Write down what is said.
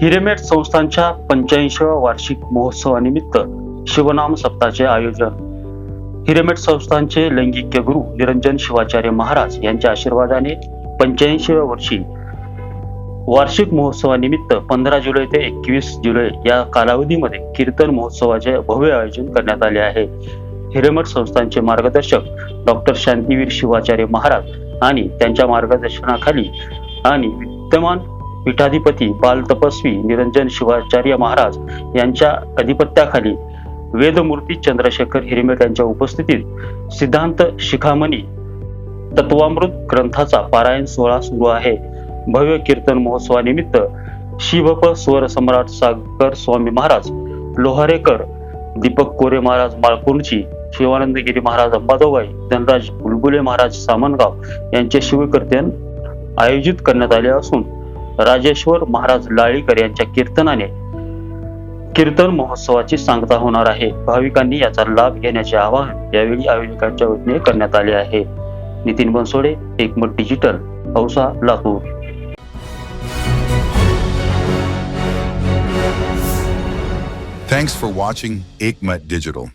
हिरेमेट संस्थांच्या पंच्याऐंशीव्या वार्षिक महोत्सवानिमित्त शिवनाम सप्ताहाचे आयोजन. हिरेमेट संस्थांचे लैंगिक गुरु निरंजन शिवाचार्य महाराज यांच्या आशीर्वादाने पंच्याऐंशीव्या वर्षी वार्षिक महोत्सवानिमित्त पंधरा जुलै ते एकवीस जुलै या कालावधीमध्ये कीर्तन महोत्सवाचे भव्य आयोजन करण्यात आले आहे. हिरेमठ संस्थांचे मार्गदर्शक डॉक्टर शांतीवीर शिवाचार्य महाराज आणि त्यांच्या मार्गदर्शनाखाली आणि विद्यमान पीठाधिपती बाल तपस्वी निरंजन शिवाचार्य महाराज यांच्या अधिपत्याखाली वेदमूर्ती चंद्रशेखर हिरेमेट यांच्या उपस्थितीत सिद्धांत शिखामणी तत्वामृत ग्रंथाचा पारायण सोहळा सुरू आहे. भव्य कीर्तन महोत्सवानिमित्त शिवप स्वर सम्राट सागर स्वामी महाराज लोहारेकर दीपक कोरे महाराज माळकुंडची शिवानंदगिरी महाराज अंबाजोगाई धनराज बुलबुले महाराज सामनगाव यांचे शिवकीर्तन आयोजित करण्यात आले असून राजेश्वर महाराज लाळीकर यांच्या कीर्तनाने कीर्तन महोत्सवाची सांगता होणार आहे. भाविकांनी याचा लाभ घेण्याचे आवाहन यावेळी आयोजकांच्या वतीने करण्यात आले आहे. Nitin Bansode Ekmat digital Ausa Latur. Thanks for watching Ekmat Digital.